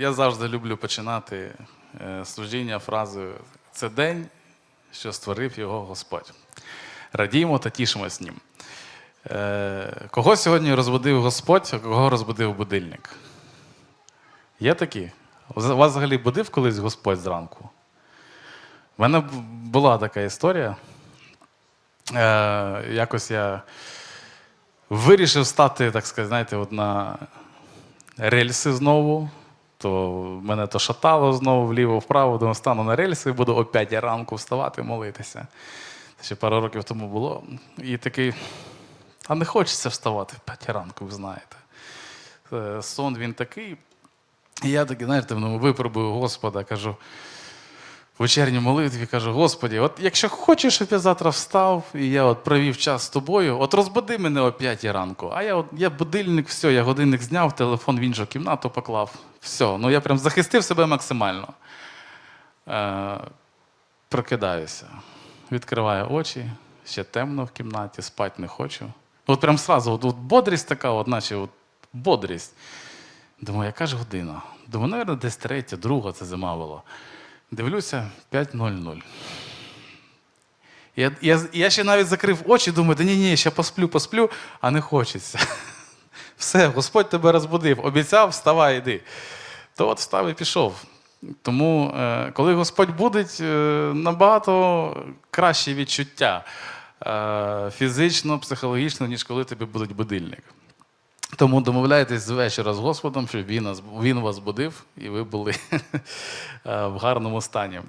я завжди люблю починати е, служіння фразою це день, що створив його Господь. Радіємо та тішимось ним. Е, Кого сьогодні розбудив Господь, а кого розбудив будильник? Є такі? У вас взагалі будив колись Господь зранку? У мене була така історія. Е, якось я вирішив стати, так сказати, знаєте, от на рельси знову. То мене то шатало знову вліво-вправо, думаю, стану на рельси і буду о 5 ранку вставати, молитися. Ще пару років тому було. І такий, а не хочеться вставати в 5 ранку, ви знаєте. Е, Сон він такий. І я такий, знаєте, ну, випробую Господа, кажу, в вечірній молитві кажу, Господі, от якщо хочеш, щоб я завтра встав, і я от провів час з тобою, от розбуди мене о 5 ранку. А я от я будильник, все, я годинник зняв, телефон в іншу кімнату поклав. Все. Ну я прям захистив себе максимально. Е, прокидаюся, відкриваю очі, ще темно в кімнаті, спати не хочу. От прям сразу, от, от бодрість така, от, наче от, бодрість. Думаю, яка ж година? Думаю, мабуть, десь третя, друга, це зима була. Дивлюся 5.00. Я, я, я ще навіть закрив очі, думаю, да ні, ні, ще посплю, посплю, а не хочеться. Все, Господь тебе розбудив, обіцяв, вставай, йди. То от встав і пішов. Тому, е, коли Господь будить, е, набагато краще відчуття е, фізично, психологічно, ніж коли тобі будуть будильник. Тому домовляйтесь з вечора з Господом, щоб він, нас, він вас будив і ви були е, в гарному стані.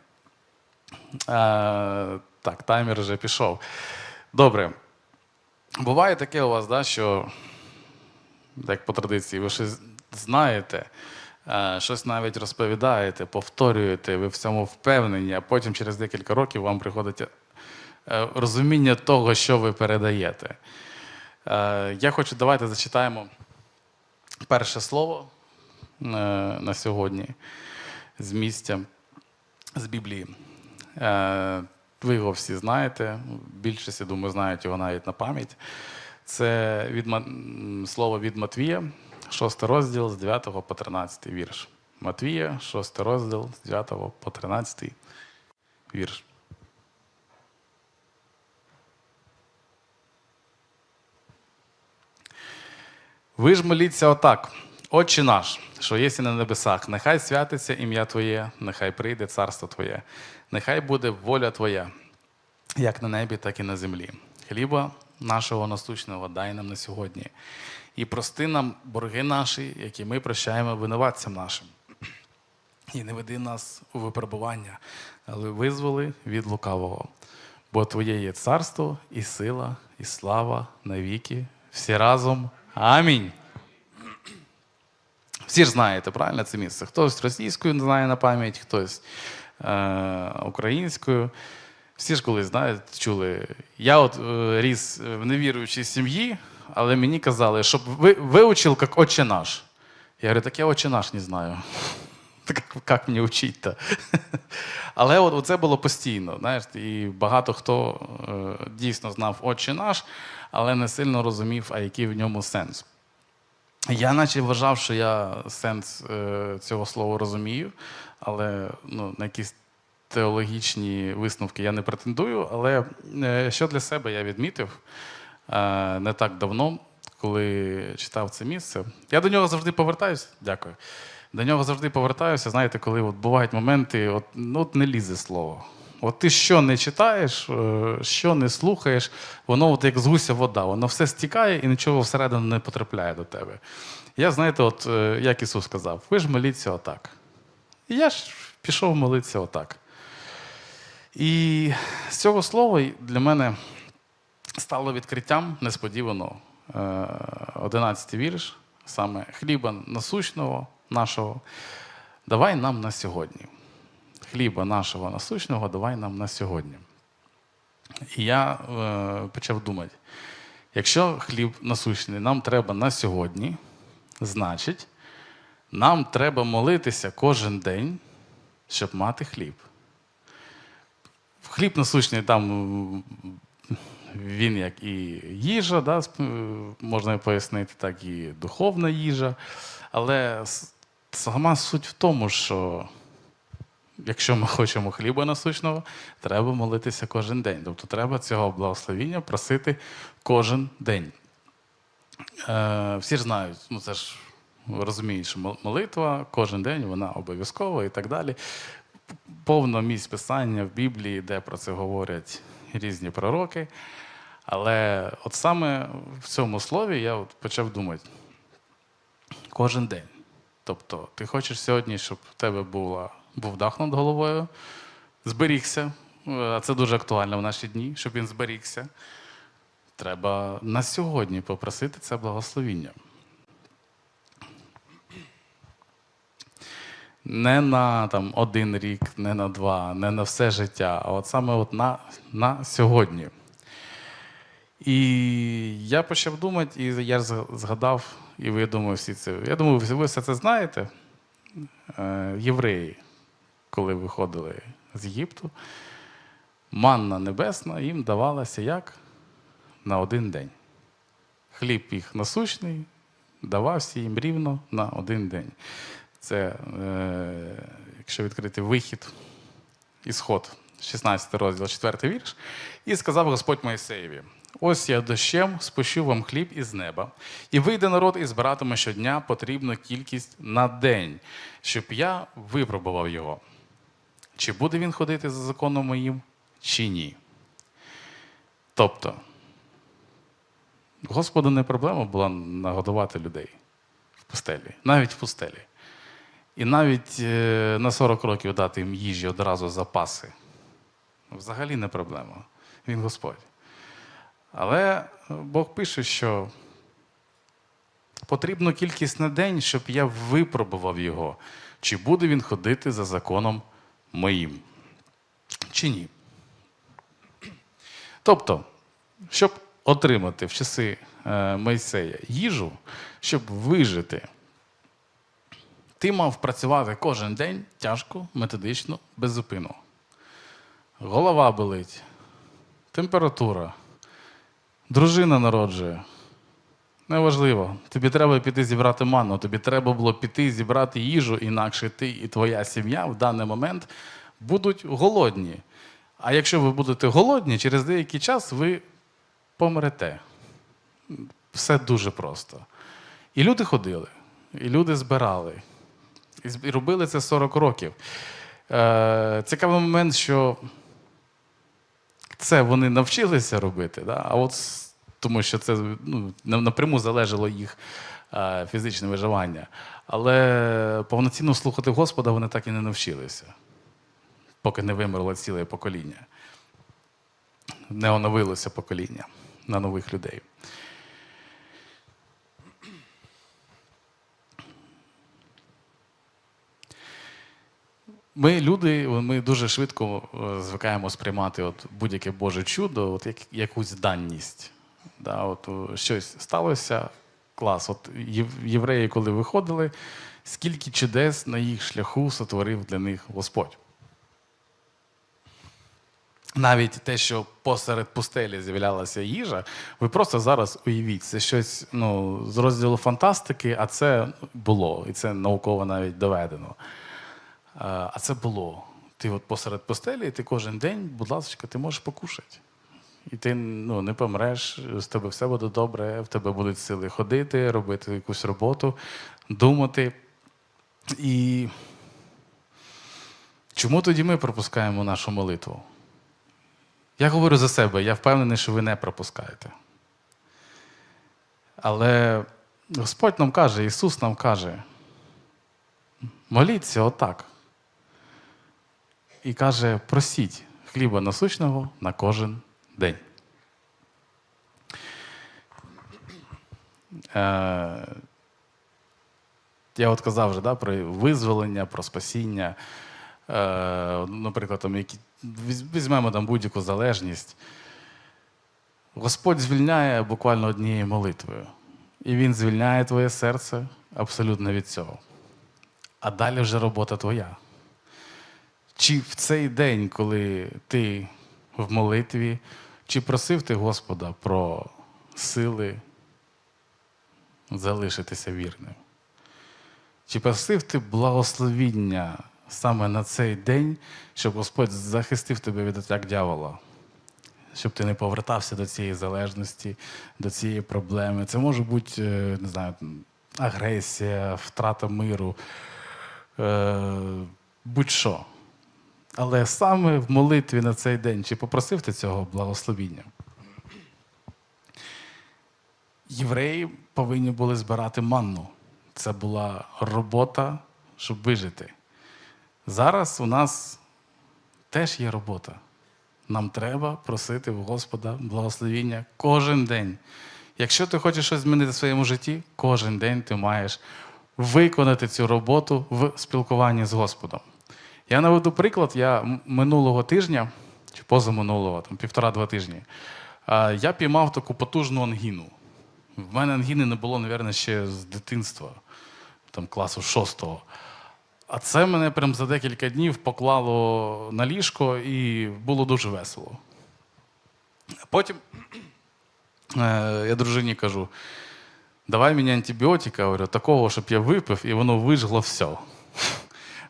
Е, Так, таймер вже пішов. Добре. Буває таке у вас, да, що, як по традиції, ви щось знаєте, е, щось навіть розповідаєте, повторюєте, ви в цьому впевнені, а потім через декілька років вам приходить розуміння того, що ви передаєте. Е, Я хочу, давайте зачитаємо перше слово е, на сьогодні з місця з Біблії. Е, Ви його всі знаєте, більшість, я думаю, знають його навіть на пам'ять. Це від, слово від Матвія, 6 розділ з 9 по 13 вірш. Матвія, 6 розділ з 9 по 13 вірш. Ви ж моліться отак. Отче наш, що єси на небесах, нехай святиться ім'я Твоє, нехай прийде царство Твоє, нехай буде воля Твоя, як на небі, так і на землі. Хліба нашого насущного дай нам на сьогодні. І прости нам борги наші, які ми прощаємо винуватцям нашим. І не веди нас у випробування, але визволи від лукавого. Бо Твоє є царство, і сила, і слава навіки, всі разом. Амінь. Всі ж знаєте, правильно це місце? Хтось російською знає на пам'ять, хтось е- українською. Всі ж колись знаєте, чули. Я от е, ріс в невіруючій сім'ї, але мені казали, щоб ви вивчив як отче наш. Я говорю, так я отче наш не знаю. Так як мені вчить-то? Але от це було постійно. Знаєш, і багато хто е, дійсно знав отче наш, але не сильно розумів, а який в ньому сенс. Я наче вважав, що я сенс е, цього слова розумію, але ну, на якісь теологічні висновки я не претендую. Але е, що для себе я відмітив не так давно, коли читав це місце. Я до нього завжди повертаюся. Дякую. До нього завжди повертаюся. Знаєте, коли от бувають моменти, от, ну, от не лізе слово. От ти що не читаєш, е, що не слухаєш, воно от як з гуся вода, воно все стікає і нічого всередину не потрапляє до тебе. Я, знаєте, от е, як Ісус сказав, ви ж моліться отак. І я ж пішов молитися отак. І з цього слова для мене стало відкриттям несподівано 11 вірш, саме хліба насущного нашого, давай нам на сьогодні. Хліба нашого насущного давай нам на сьогодні. І я е, почав думати: якщо хліб насущний нам треба на сьогодні, значить, нам треба молитися кожен день, щоб мати хліб. Хліб насущний там він як і їжа, да, можна пояснити, так і духовна їжа. Але сама суть в тому, що якщо ми хочемо хліба насущного, треба молитися кожен день. Тобто треба цього благословіння просити кожен день. Е, всі ж знають, ну це ж розуміють, що молитва кожен день вона обов'язкова і так далі. Повно місць писання в Біблії, де про це говорять різні пророки. Але от саме в цьому слові я от почав думати кожен день. Тобто, ти хочеш сьогодні, щоб в тебе була, був дах над головою, зберігся. Е, А це дуже актуально в наші дні, щоб він зберігся. Треба на сьогодні попросити це благословіння. Не на там, один рік, не на два, не на все життя, а от саме от на, на сьогодні. І я почав думати, і я згадав, і ви думаю, всі це. Я думаю, ви все це знаєте. Е, євреї, коли виходили з Єгипту, манна небесна їм давалася як на один день. Хліб їх насущний давався їм рівно на один день. Це, е, якщо відкрити вихід, ісход, 16 розділ, 4 вірш. І сказав Господь Моїсеєві: Ось я дощем спущу вам хліб із неба, і вийде народ і збиратиме щодня потрібну кількість на день, щоб я випробував його. Чи буде він ходити за законом моїм, чи ні. Тобто, Господу не проблема була нагодувати людей в пустелі, навіть в пустелі. І навіть е, на 40 років дати їм їжі одразу запаси. Взагалі не проблема. Він Господь. Але Бог пише, що потрібно кількість на день, щоб я випробував його, чи буде він ходити за законом моїм, чи ні. Тобто, щоб отримати в часи е, Мойсея їжу, щоб вижити, ти мав працювати кожен день тяжко, методично, без зупину. Голова болить, температура, дружина народжує. Неважливо. Тобі треба піти зібрати манну, тобі треба було піти зібрати їжу, інакше ти і твоя сім'я в даний момент будуть голодні. А якщо ви будете голодні, через деякий час ви помрете. Все дуже просто. І люди ходили, і люди збирали. І робили це 40 років. Е, цікавий момент, що це вони навчилися робити, да? а от тому що це ну, напряму залежало їх е, фізичне виживання. Але повноцінно слухати Господа вони так і не навчилися, поки не вимерло ціле покоління. Не оновилося покоління на нових людей. Ми, люди, ми дуже швидко е, звикаємо сприймати от будь-яке Боже чудо, от як, якусь данність. Да, от, щось сталося, клас. От євреї, коли виходили, скільки чудес на їх шляху сотворив для них Господь. Навіть те, що посеред пустелі з'являлася їжа, ви просто зараз уявіть, це щось ну, з розділу фантастики, а це було, і це науково навіть доведено. А це було. Ти от посеред постелі, і ти кожен день, будь ласка, ти можеш покушати. І ти ну, не помреш, з тебе все буде добре, в тебе будуть сили ходити, робити якусь роботу, думати. І чому тоді ми пропускаємо нашу молитву? Я говорю за себе, я впевнений, що ви не пропускаєте. Але Господь нам каже, Ісус нам каже, моліться отак. І каже: просіть хліба насущного на кожен день. Е, я от казав вже да, про визволення, про спасіння. Е, наприклад, там, які, візьмемо там будь-яку залежність. Господь звільняє буквально однією молитвою. І Він звільняє твоє серце абсолютно від цього. А далі вже робота твоя. Чи в цей день, коли ти в молитві, чи просив ти Господа про сили залишитися вірним? Чи просив ти благословіння саме на цей день, щоб Господь захистив тебе від атак дьявола? Щоб ти не повертався до цієї залежності, до цієї проблеми. Це може бути, е, не знаю, агресія, втрата миру, е, будь-що. Але саме в молитві на цей день, чи попросив ти цього благословіння? Євреї повинні були збирати манну. Це була робота, щоб вижити. Зараз у нас теж є робота. Нам треба просити в Господа благословіння кожен день. Якщо ти хочеш щось змінити в своєму житті, кожен день ти маєш виконати цю роботу в спілкуванні з Господом. Я наведу приклад, я минулого тижня, чи позаминулого, там півтора-два тижні, я піймав таку потужну ангіну. В мене ангіни не було, мабуть, ще з дитинства, там класу шостого. А це мене прям за декілька днів поклало на ліжко і було дуже весело. Потім е, я дружині кажу: давай мені антибіотика, говорю, такого, щоб я випив, і воно вижгло все.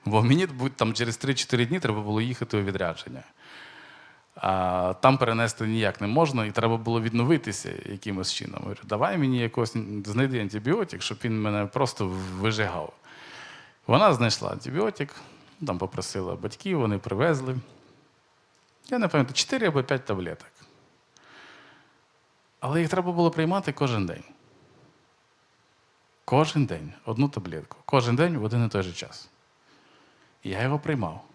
Бо мені будь- там через 3-4 дні треба було їхати у відрядження. А там перенести ніяк не можна, і треба було відновитися якимось чином. Я Говорю, давай мені якось знайди антибіотик, щоб він мене просто вижигав. Вона знайшла антибіотик, там попросила батьків, вони привезли. Я не пам'ятаю, 4 або 5 таблеток. Але їх треба було приймати кожен день. Кожен день одну таблетку. Кожен день в один і той же час. Я його приймав.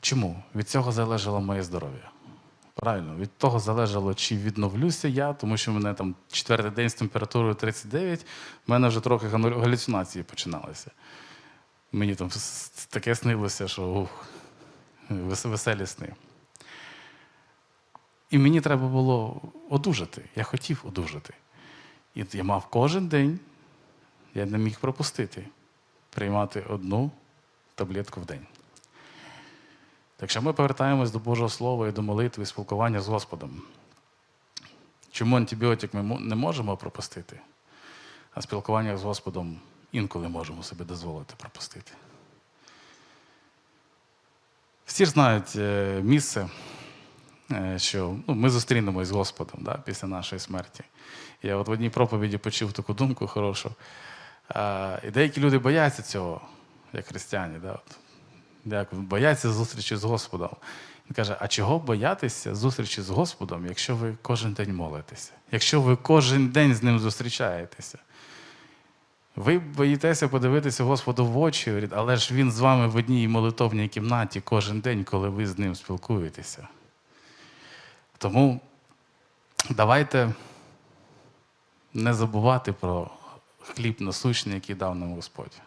Чому? Від цього залежало моє здоров'я. Правильно, від того залежало, чи відновлюся я, тому що в мене там четвертий день з температурою 39, в мене вже трохи галюцинації починалися. Мені там таке снилося, що ух, веселі сни. І мені треба було одужати. Я хотів одужати. І я мав кожен день, я не міг пропустити, приймати одну таблетку в день. Так що ми повертаємось до Божого Слова і до молитви, і спілкування з Господом. Чому антибіотик ми не можемо пропустити, а спілкування з Господом інколи можемо собі дозволити пропустити. Всі ж знають е, місце, е, що ну, ми зустрінемось з Господом да, після нашої смерті. Я от в одній проповіді почув таку думку хорошу. І деякі люди бояться цього, як християни. Да, от. Бояться зустрічі з Господом. Він каже: а чого боятися зустрічі з Господом, якщо ви кожен день молитеся? Якщо ви кожен день з ним зустрічаєтеся? Ви боїтеся подивитися Господу в очі, але ж він з вами в одній молитовній кімнаті кожен день, коли ви з ним спілкуєтеся. Тому давайте не забувати про хліб насущний, який дав нам Господь.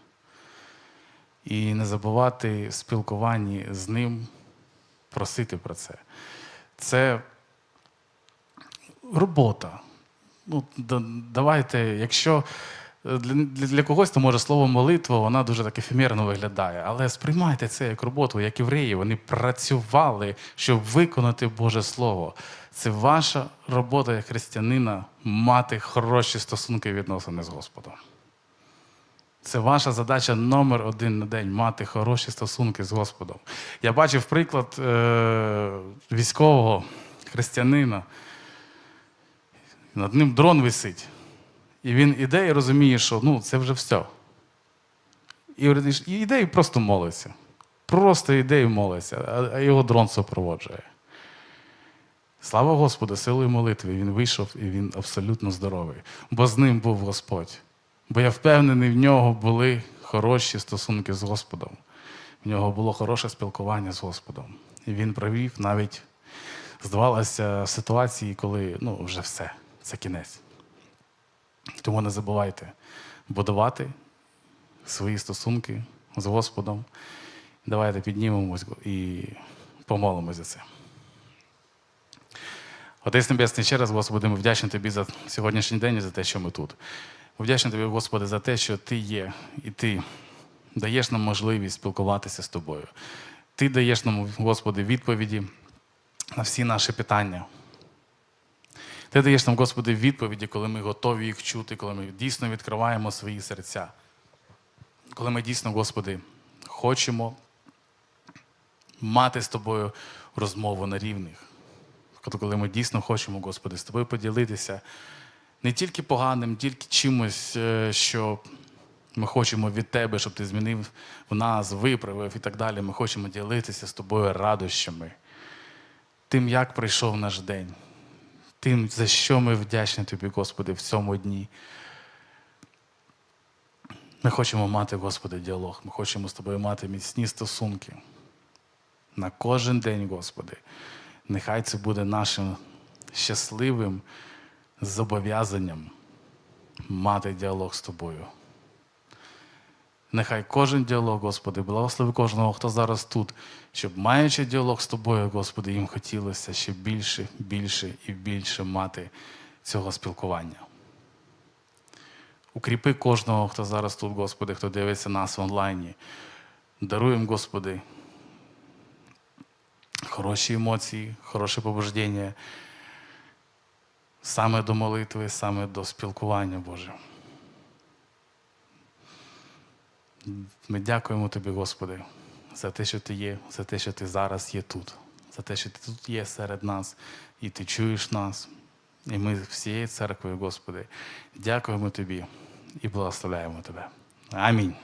І не забувати в спілкуванні з ним просити про це. Це робота. Ну, давайте, якщо для, для, для когось то може слово молитва, вона дуже так ефемерно виглядає. Але сприймайте це як роботу, як євреї. Вони працювали, щоб виконати Боже Слово. Це ваша робота як християнина мати хороші стосунки і відносини з Господом. Це ваша задача номер один на день мати хороші стосунки з Господом. Я бачив приклад е- військового християнина. Над ним дрон висить. І він іде і розуміє, що ну, це вже все. І говорить, і просто молиться. Просто йде і молиться, а його дрон супроводжує. Слава Господу, силою молитви він вийшов і він абсолютно здоровий, бо з ним був Господь. Бо я впевнений, в нього були хороші стосунки з Господом. В нього було хороше спілкування з Господом. І він провів навіть, здавалося, ситуації, коли ну, вже все, це кінець. Тому не забувайте будувати свої стосунки з Господом. Давайте піднімемось і помолимось за це. Отець Небесний, ще раз, Господи, ми вдячні Тобі за сьогоднішній день і за те, що ми тут. Ми вдячні Тобі, Господи, за те, що Ти є, і Ти даєш нам можливість спілкуватися з Тобою. Ти даєш нам, Господи, відповіді на всі наші питання. Ти даєш нам, Господи, відповіді, коли ми готові їх чути, коли ми дійсно відкриваємо свої серця. Коли ми дійсно, Господи, хочемо мати з тобою розмову на рівних. Коли ми дійсно хочемо, Господи, з тобою поділитися не тільки поганим, тільки чимось, е, що ми хочемо від Тебе, щоб ти змінив в нас, виправив і так далі. Ми хочемо ділитися з тобою радощами, тим, як прийшов наш день, тим, за що ми вдячні Тобі, Господи, в цьому дні. Ми хочемо мати, Господи, діалог. Ми хочемо з тобою мати міцні стосунки. На кожен день, Господи. Нехай це буде нашим щасливим зобов'язанням мати діалог з тобою. Нехай кожен діалог, Господи, благослови кожного, хто зараз тут, щоб маючи діалог з тобою, Господи, їм хотілося ще більше, більше і більше мати цього спілкування. Укріпи кожного, хто зараз тут, Господи, хто дивиться нас в онлайні. Даруємо, Господи, хороші емоції, хороше побуждення, саме до молитви, саме до спілкування, Боже. Ми дякуємо Тобі, Господи, за те, що Ти є, за те, що Ти зараз є тут, за те, що Ти тут є серед нас, і Ти чуєш нас. І ми всією церквою, Господи, дякуємо Тобі і благословляємо Тебе. Амінь.